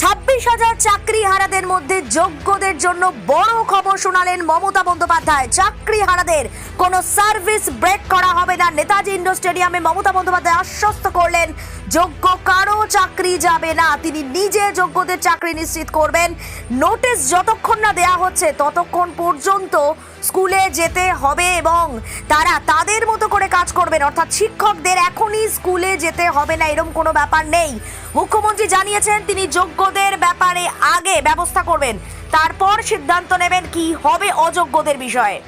ছাব্বিশ হাজার চাকরি হারাদের মধ্যে যোগ্যদের জন্য বড় খবর শোনালেন মমতা বন্দ্যোপাধ্যায়। চাকরি হারাদের কোনো সার্ভিস ব্রেক করা হবে না। নেতাজি ইন্ডোর স্টেডিয়ামে মমতা বন্দ্যোপাধ্যায় আশ্বস্ত করলেন যোগ্য কারও চাকরি যাবে না। তিনি নিজে যোগ্যদের চাকরি নিশ্চিত করবেন। নোটিশ যতক্ষণ না দেয়া হচ্ছে, ততক্ষণ পর্যন্ত স্কুলে যেতে হবে এবং তারা তাদের মতো করে কাজ করবেন। অর্থাৎ শিক্ষকদের এখনই স্কুলে যেতে হবে না এরকম কোনো ব্যাপার নেই। মুখ্যমন্ত্রী জানিয়েছেন, তিনি যোগ্যদের ব্যাপারে আগে ব্যবস্থা করবেন। তারপর সিদ্ধান্ত নেবেন কি হবে অযোগ্যদের বিষয়ে।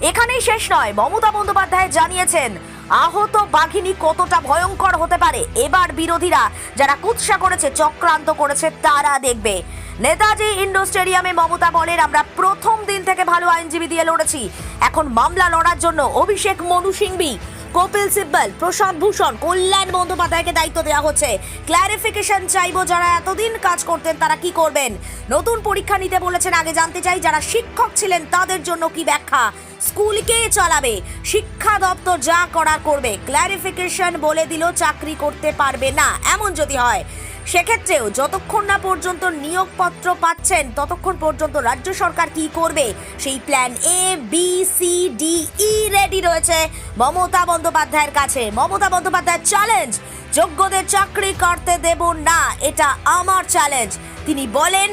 এখানেই শেষ নয়। মমতা বন্দ্যোপাধ্যায় জানিয়েছেন আহত বাঘিনী কতটা ভয়ঙ্কর হতে পারে? এবার বিরোধীরা যারা কুৎসা করেছে, চক্রান্ত করেছে, তারা দেখবে। নেতাজি ইন্ডো স্টেডিয়ামে মমতা বলেন, আমরা প্রথম দিন থেকে ভালো আইনজীবী দিয়ে লড়েছি। এখন মামলা লড়ার জন্য অভিষেক মনু সিংবি কপিল সিব্বল, প্রশান্ত ভূষণ, কল্যাণ বন্দ্যোপাধ্যায়কে দায়িত্ব দেওয়া হচ্ছে। ক্ল্যারিফিকেশন চাইব যারা এতদিন কাজ করতেন, তারা কি করবেন? নতুন পরীক্ষা নিতে বলেছেন, আগে জানতে চাই যারা শিক্ষক ছিলেন, তাদের জন্য কি ব্যাখ্যা? স্কুলকে চালাবে? শিক্ষা দপ্তর যা করা করবে। ক্ল্যারিফিকেশন বলে দিল, চাকরি করতে পারবে না। এমন যদি হয় সেক্ষেত্রেও যতক্ষণ না পর্যন্ত নিয়োগপত্র পাচ্ছেন, ততক্ষণ পর্যন্ত রাজ্য সরকার কি করবে? সেই plan A B C D E ready রয়েছে। মমতা বন্দ্যোপাধ্যায়ের কাছে। মমতা বন্দ্যোপাধ্যায়ের চ্যালেঞ্জ যোগ্যদের চাকরি করতে দেব না, এটা আমার চ্যালেঞ্জ তিনি বলেন,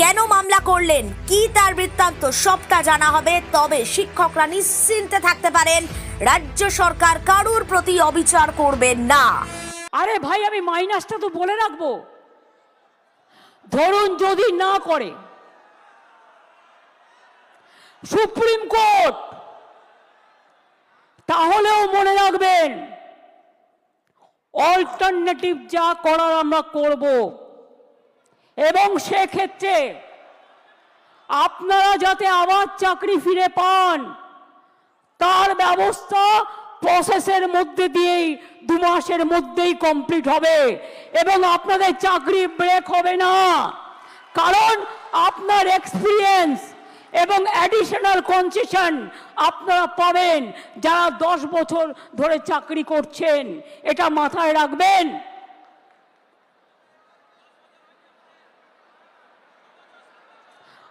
কেন মামলা করলেন? কি তার বৃত্তান্ত? সবটা জানা হবে, তবে শিক্ষকরা নিশ্চিন্তে থাকতে পারেন, রাজ্য সরকার কারুর প্রতি অবিচার করবেন না। আরে ভাই, আমি মাইনাসটা তো বলে রাখব। ধরুন যদি না করে, সুপ্রিম কোর্ট, তাহলেও মনে রাখবেন অল্টারনেটিভ যা করার আমরা করব। এবং সেক্ষেত্রে আপনারা যাতে আবার চাকরি ফিরে পান, তার ব্যবস্থা প্রসেসের মধ্যে দিয়েই দু মাসের মধ্যেই কমপ্লিট হবে এবং আপনাদের চাকরি ব্রেক হবে না। কারণ আপনার এক্সপিরিয়েন্স এবং অ্যাডিশনাল কনসেশন আপনারা পাবেন যারা দশ বছর ধরে চাকরি করছেন। এটা মাথায় রাখবেন।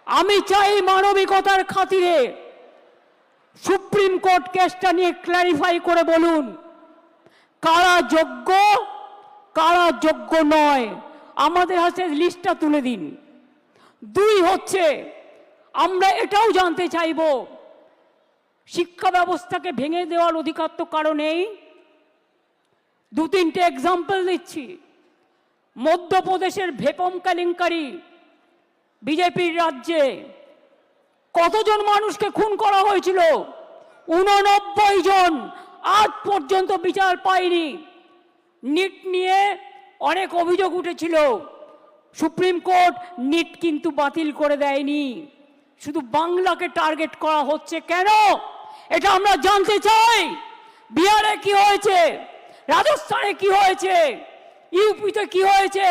আমি চাই মানবিকতার খাতিরে সুপ্রিম কোর্ট কেসটা নিয়ে ক্ল্যারিফাই করে বলুন। কারা যোগ্য কারা যোগ্য নয়, আমাদের হাতে লিস্টটা তুলে দিন। দুই হচ্ছে, আমরা এটাও জানতে চাইব, শিক্ষা ব্যবস্থাকে ভেঙে দেওয়ার অধিকার তো কারও নেই। দু তিনটে এক্সাম্পল দিচ্ছি। মধ্যপ্রদেশের ভেপম কেলেঙ্কারি, বিজেপির রাজ্যে কতজন মানুষকে খুন করা হয়েছিল? উননব্বই জন। আজ পর্যন্ত বিচার পায়নি নিট নিয়ে অনেক অভিযোগ উঠেছিল। সুপ্রিম কোর্ট নিট কিন্তু বাতিল করে দেয়নি। শুধু বাংলাকে টার্গেট করা হচ্ছে কেন? এটা আমরা জানতে চাই। বিহারে কি হয়েছে? রাজস্থানে কি হয়েছে? ইউপিতে কি হয়েছে?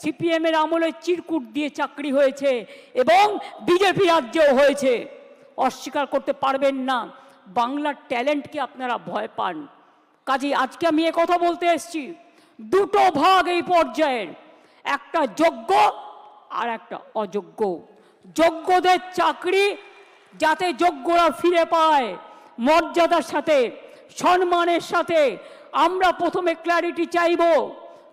সিপিএম এর আমলে চিরকুট দিয়ে চাকরি হয়েছে এবং বিজেপি রাজ্যেও হয়েছে। অস্বীকার করতে পারবেন না। বাংলার ট্যালেন্টকে আপনারা ভয় পান। কাজে আজকে আমি এ কথা বলতে এসেছি। দুটো ভাগ এই পর্যায়ের। একটা যোগ্য আর একটা অযোগ্য। যোগ্যদের চাকরি যাতে যোগ্যরা ফিরে পায়, মর্যাদার সাথে, সম্মানের সাথে। আমরা প্রথমে ক্ল্যারিটি চাইব।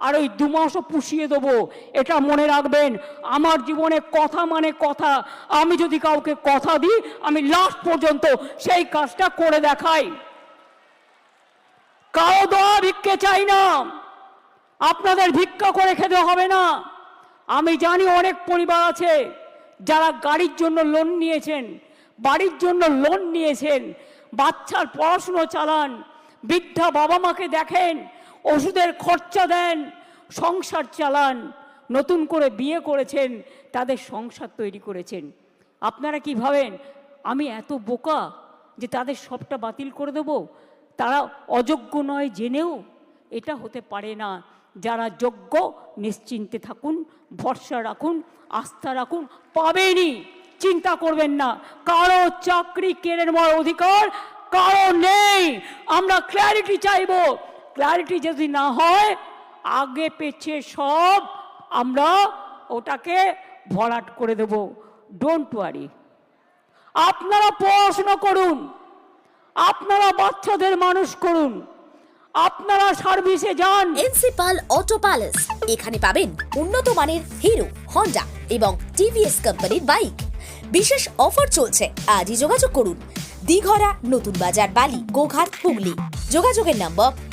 আর ওই দু মাসও পুষিয়ে দেবো। এটা মনে রাখবেন, আমার জীবনে কথা মানে কথা। আমি যদি কাউকে কথা দিই, আমি লাস্ট পর্যন্ত সেই কাজটা করে দেখাই। কারও দোয়া ভিক্ষে চাই না। আপনাদের ভিক্ষা করে খেতে হবে না। আমি জানি অনেক পরিবার আছে যারা গাড়ির জন্য লোন নিয়েছেন, বাড়ির জন্য লোন নিয়েছেন, বাচ্চার পড়াশুনো চালান, বৃদ্ধা বাবা মাকে দেখেন ওষুধের খরচা দেন, সংসার চালান, নতুন করে বিয়ে করেছেন, তাদের সংসার তৈরি করেছেন। আপনারা কি ভাবেন, আমি এত বোকা যে তাদের সবটা বাতিল করে দেব? তারা অযোগ্য নয় জেনেও? এটা হতে পারে না। যারা যোগ্য, নিশ্চিন্তে থাকুন, ভরসা রাখুন, আস্থা রাখুন, পাবেনই। চিন্তা করবেন না। কারও চাকরি কেড়ে নেওয়ার অধিকার, কারও নেই। আমরা ক্ল্যারিটি চাইব। ক্ল্যারিটি যদি না হয়, আগে পেছে সব, আমরা ওটাকে ভরাট করে দেব। ডোন্ট ওয়ারি আপনারা পড়াশোনা করুন। আপনারা বাচ্চাদের মানুষ করুন। আপনারা সার্ভিসে যান। প্রিন্সিপাল অটো প্যালেস এখানে পাবেন উন্নত মানের হিরো হন্ডা এবং টিভিএস কোম্পানির বাইক। বিশেষ অফার চলছে। আজই যোগাযোগ করুন। দিঘরা, নতুন বাজার, বালি, গোঘাট, হুগলি। যোগাযোগের number